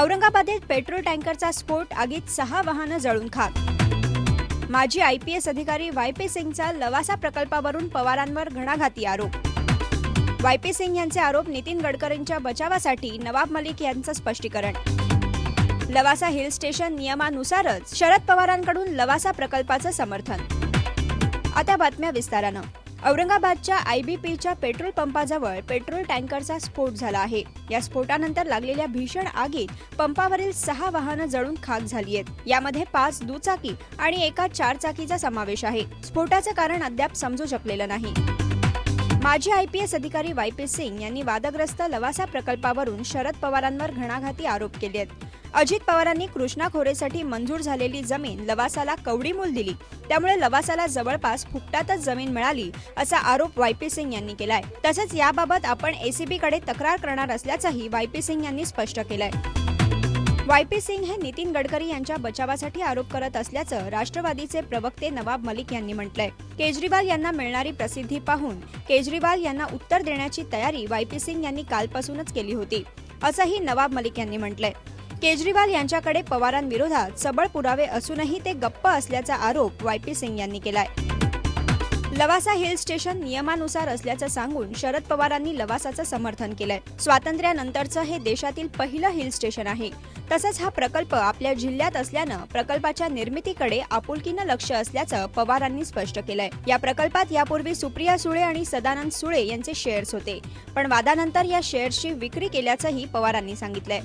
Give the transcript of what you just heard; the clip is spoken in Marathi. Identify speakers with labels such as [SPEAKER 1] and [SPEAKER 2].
[SPEAKER 1] औरंगाबादेत पेट्रोल टँकरचा स्फोट आगीत सहा वाहनं जळून खाक. माजी आय पी एस अधिकारी वाय पी सिंगचा लवासा प्रकल्पावरून पवारांवर घणाघाती आरोप. वाय पी सिंग यांचे आरोप नितीन गडकरींच्या बचावासाठी नवाब मलिक यांचं स्पष्टीकरण. लवासा हिल स्टेशन नियमानुसारच शरद पवारांकडून लवासा प्रकल्पाचं समर्थन. आता बातम्या विस्तारानं. औरंगाबादच्या आयबीपीच्या पेट्रोल पंपाजवळ पेट्रोल टँकरचा स्फोट झाला आहे. या स्फोटानंतर लागलेल्या भीषण आगीत पंपावरील सहा वाहनं जळून खाक झाली आहेत. यामध्ये पाच दुचाकी आणि एका चारचाकीचा समावेश आहे. स्फोटाचं कारण अद्याप समजू शकलेलं नाही. माजी आयपीएस अधिकारी वाय पी सिंग यांनी वादग्रस्त लवासा प्रकल्पावरून शरद पवारांवर घणाघाती आरोप केले आहेत अजित पवारांनी कृष्णा खोरेसाठी मंजूर झालेली जमीन लवासाला कवडीमोल दिली. त्यामुळे लवासाला जवळपास फुकटातच जमीन मिळाली असा आरोप वाय पी सिंग यांनी केलाय. तसंच याबाबत आपण एसीबीकडे तक्रार करणार असल्याचंही वाय पी सिंग यांनी स्पष्ट केलंय. वाय पी सिंग हे नितीन गडकरी यांच्या बचावासाठी आरोप करत असल्याचं राष्ट्रवादीचे प्रवक्ते नवाब मलिक यांनी म्हटलंय. केजरीवाल यांना मिळणारी प्रसिद्धी पाहून केजरीवाल यांना उत्तर देण्याची तयारी वाय पी सिंग यांनी कालपासूनच केली होती असंही नवाब मलिक यांनी म्हटलंय. केजरीवाल यांच्याकडे पवारांविरोधात सबळ पुरावे असूनही ते गप्प असल्याचा आरोप वाय पी सिंग यांनी केलाय. लवासा हिल स्टेशन नियमानुसार असल्याचं सांगून शरद पवारांनी लवासाचं समर्थन केलंय. स्वातंत्र्यानंतरचं हे देशातील पहिलं हिल स्टेशन आहे. तसंच हा प्रकल्प आपल्या जिल्ह्यात असल्यानं प्रकल्पाच्या निर्मितीकडे आपुलकीनं लक्ष असल्याचं पवारांनी स्पष्ट केलंय. या प्रकल्पात यापूर्वी सुप्रिया सुळे आणि सदानंद सुळे यांचे शेअर्स होते. पण वादानंतर या शेअर्सची विक्री केल्याचंही पवारांनी सांगितलंय.